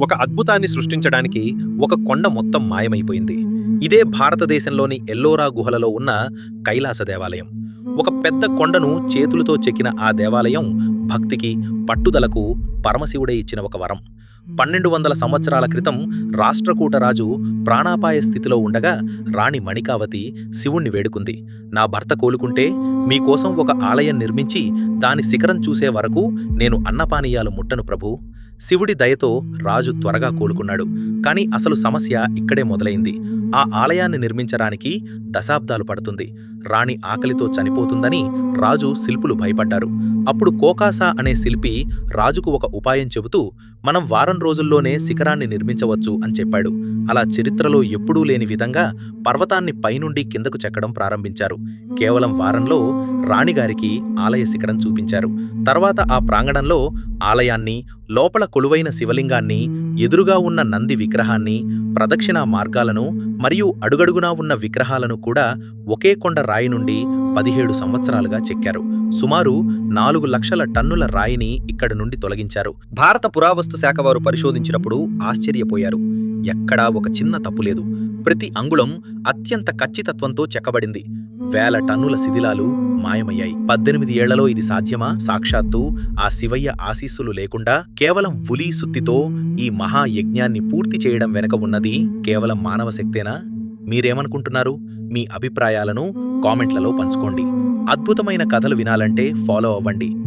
ఒక అద్భుతాన్ని సృష్టించడానికి ఒక కొండ మొత్తం మాయమైపోయింది. ఇదే భారతదేశంలోని ఎల్లోరా గుహలలో ఉన్న కైలాస దేవాలయం. ఒక పెద్ద కొండను చేతులతో చెక్కిన ఆ దేవాలయం భక్తికి పట్టుదలకు పరమశివుడే ఇచ్చిన ఒక వరం. పన్నెండు వందల సంవత్సరాల క్రితం రాష్ట్రకూటరాజు ప్రాణాపాయ స్థితిలో ఉండగా రాణి మణికావతి శివుణ్ణి వేడుకుంది. నా భర్త కోలుకుంటే మీకోసం ఒక ఆలయం నిర్మించి దాని శిఖరం చూసే వరకు నేను అన్నపానీయాలు ముట్టను ప్రభు. శివుడి దయతో రాజు త్వరగా కోలుకున్నాడు. కాని అసలు సమస్య ఇక్కడే మొదలైంది. ఆ ఆలయాన్ని నిర్మించడానికి దశాబ్దాలు పడుతుంది. రాణి ఆకలితో చనిపోతుందని రాజు శిల్పులు భయపడ్డారు. అప్పుడు కోకాసా అనే శిల్పి రాజుకు ఒక ఉపాయం చెబుతూ మనం వారం రోజుల్లోనే శిఖరాన్ని నిర్మించవచ్చు అని చెప్పాడు. అలా చరిత్రలో ఎప్పుడూ లేని విధంగా పర్వతాన్ని పైనుండి కిందకు చెక్కడం ప్రారంభించారు. కేవలం వారంలో రాణిగారికి ఆలయ శిఖరం చూపించారు. తర్వాత ఆ ప్రాంగణంలో ఆలయాన్ని లోపల కొలువైన శివలింగాన్ని ఎదురుగా ఉన్న నంది విగ్రహాన్ని ప్రదక్షిణా మార్గాలను మరియు అడుగడుగునా ఉన్న విగ్రహాలను కూడా ఒకే కొండ రాయి నుండి పదిహేడు సంవత్సరాలుగా చెక్కారు. సుమారు నాలుగు లక్షల టన్నుల రాయిని ఇక్కడి నుండి తొలగించారు. భారత పురావస్తు శాఖ వారు పరిశోధించినప్పుడు ఆశ్చర్యపోయారు. ఎక్కడా ఒక చిన్న తప్పు లేదు. ప్రతి అంగుళం అత్యంత ఖచ్చితత్వంతో చెక్కబడింది. వేల టన్నుల శిథిలాలు మాయమయ్యాయి. పద్దెనిమిది ఏళ్ళలో ఇది సాధ్యమా? సాక్షాత్తు ఆ శివయ్య ఆశీస్సులు లేకుండా కేవలం ఉలి సుత్తితో ఈ మహాయజ్ఞాన్ని పూర్తి చేయడం వెనుక ఉన్నది కేవలం మానవ శక్తేనా? మీరేమనుకుంటున్నారు? మీ అభిప్రాయాలను కామెంట్లలో పంచుకోండి. అద్భుతమైన కథలు వినాలంటే ఫాలో అవ్వండి.